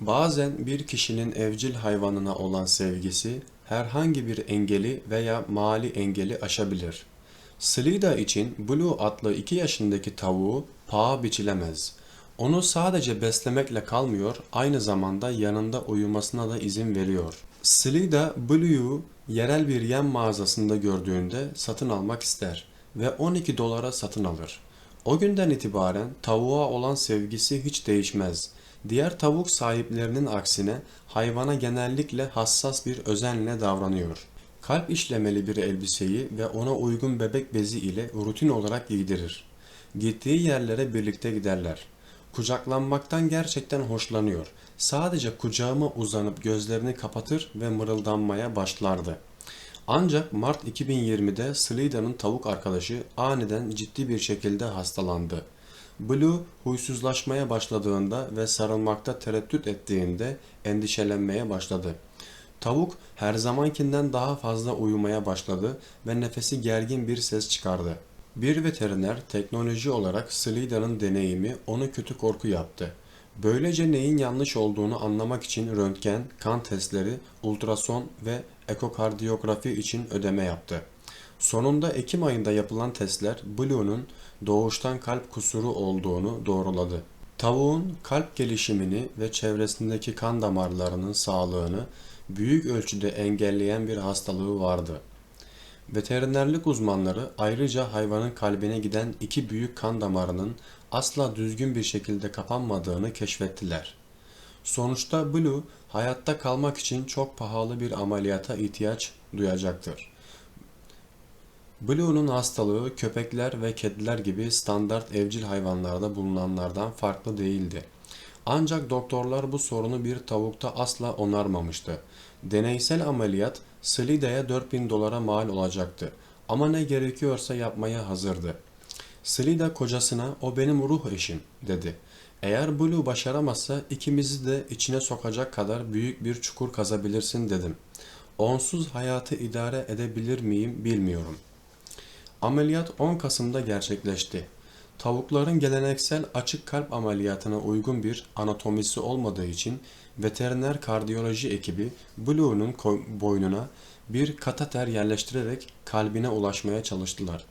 Bazen bir kişinin evcil hayvanına olan sevgisi herhangi bir engeli veya mali engeli aşabilir. Slida için Blue adlı 2 yaşındaki tavuğu paha biçilemez. Onu sadece beslemekle kalmıyor, aynı zamanda yanında uyumasına da izin veriyor. Slida Blue'yu yerel bir yem mağazasında gördüğünde satın almak ister ve 12 dolara satın alır. O günden itibaren tavuğa olan sevgisi hiç değişmez. Diğer tavuk sahiplerinin aksine hayvana genellikle hassas bir özenle davranıyor. Kalp işlemeli bir elbiseyi ve ona uygun bebek bezi ile rutin olarak giydirir. Gittiği yerlere birlikte giderler. Kucaklanmaktan gerçekten hoşlanıyor. Sadece kucağıma uzanıp gözlerini kapatır ve mırıldanmaya başlardı. Ancak Mart 2020'de Slida'nın tavuk arkadaşı aniden ciddi bir şekilde hastalandı. Blue huysuzlaşmaya başladığında ve sarılmakta tereddüt ettiğinde endişelenmeye başladı. Tavuk her zamankinden daha fazla uyumaya başladı ve nefesi gergin bir ses çıkardı. Bir veteriner teknoloji olarak Slida'nın deneyimi onu kötü korku yaptı. Böylece neyin yanlış olduğunu anlamak için röntgen, kan testleri, ultrason ve ekokardiyografi için ödeme yaptı. Sonunda Ekim ayında yapılan testler Blue'nun doğuştan kalp kusuru olduğunu doğruladı. Tavuğun kalp gelişimini ve çevresindeki kan damarlarının sağlığını büyük ölçüde engelleyen bir hastalığı vardı. Veterinerlik uzmanları ayrıca hayvanın kalbine giden iki büyük kan damarının asla düzgün bir şekilde kapanmadığını keşfettiler. Sonuçta Blue hayatta kalmak için çok pahalı bir ameliyata ihtiyaç duyacaktır. Blue'nun hastalığı köpekler ve kediler gibi standart evcil hayvanlarda bulunanlardan farklı değildi. Ancak doktorlar bu sorunu bir tavukta asla onarmamıştı. Deneysel ameliyat Slida'ya 4000 dolara mal olacaktı. Ama ne gerekiyorsa yapmaya hazırdı. Slida kocasına o benim ruh eşim dedi. Eğer Blue başaramazsa ikimizi de içine sokacak kadar büyük bir çukur kazabilirsin dedim. Onsuz hayatı idare edebilir miyim bilmiyorum. Ameliyat 10 Kasım'da gerçekleşti. Tavukların geleneksel açık kalp ameliyatına uygun bir anatomisi olmadığı için veteriner kardiyoloji ekibi Blue'nun boynuna bir kateter yerleştirerek kalbine ulaşmaya çalıştılar.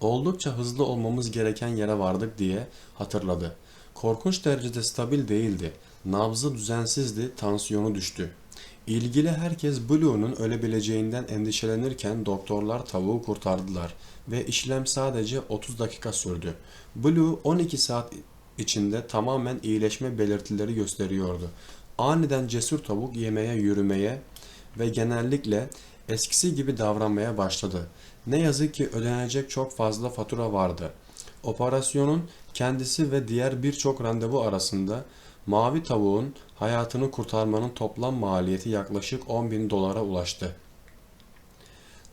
Oldukça hızlı olmamız gereken yere vardık diye hatırladı. Korkunç derecede stabil değildi. Nabzı düzensizdi, tansiyonu düştü. İlgili herkes Blue'nun ölebileceğinden endişelenirken doktorlar tavuğu kurtardılar ve işlem sadece 30 dakika sürdü. Blue 12 saat içinde tamamen iyileşme belirtileri gösteriyordu. Aniden cesur tavuk yemeye, yürümeye ve genellikle eskisi gibi davranmaya başladı. Ne yazık ki ödenecek çok fazla fatura vardı. Operasyonun kendisi ve diğer birçok randevu arasında mavi tavuğun hayatını kurtarmanın toplam maliyeti yaklaşık 10 bin dolara ulaştı.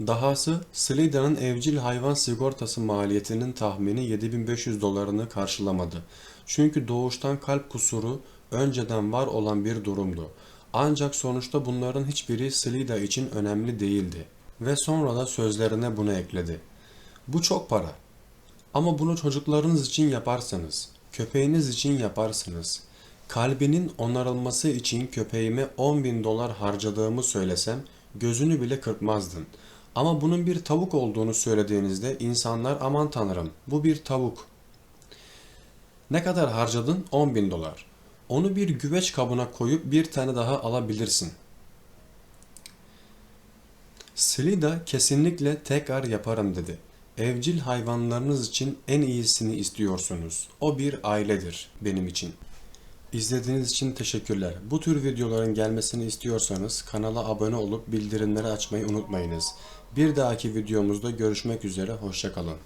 Dahası Slida'nın evcil hayvan sigortası maliyetinin tahmini 7500 dolarını karşılamadı. Çünkü doğuştan kalp kusuru önceden var olan bir durumdu. Ancak sonuçta bunların hiçbiri Slida için önemli değildi. Ve sonra da sözlerine bunu ekledi. Bu çok para. Ama bunu çocuklarınız için yaparsanız, köpeğiniz için yaparsınız. Kalbinin onarılması için köpeğime 10 bin dolar harcadığımı söylesem gözünü bile kırpmazdın. Ama bunun bir tavuk olduğunu söylediğinizde insanlar aman tanrım bu bir tavuk. Ne kadar harcadın? 10 bin dolar. Onu bir güveç kabına koyup bir tane daha alabilirsin. Slida kesinlikle tekrar yaparım dedi. Evcil hayvanlarınız için en iyisini istiyorsunuz. O bir ailedir benim için. İzlediğiniz için teşekkürler. Bu tür videoların gelmesini istiyorsanız kanala abone olup bildirimleri açmayı unutmayınız. Bir dahaki videomuzda görüşmek üzere, hoşçakalın.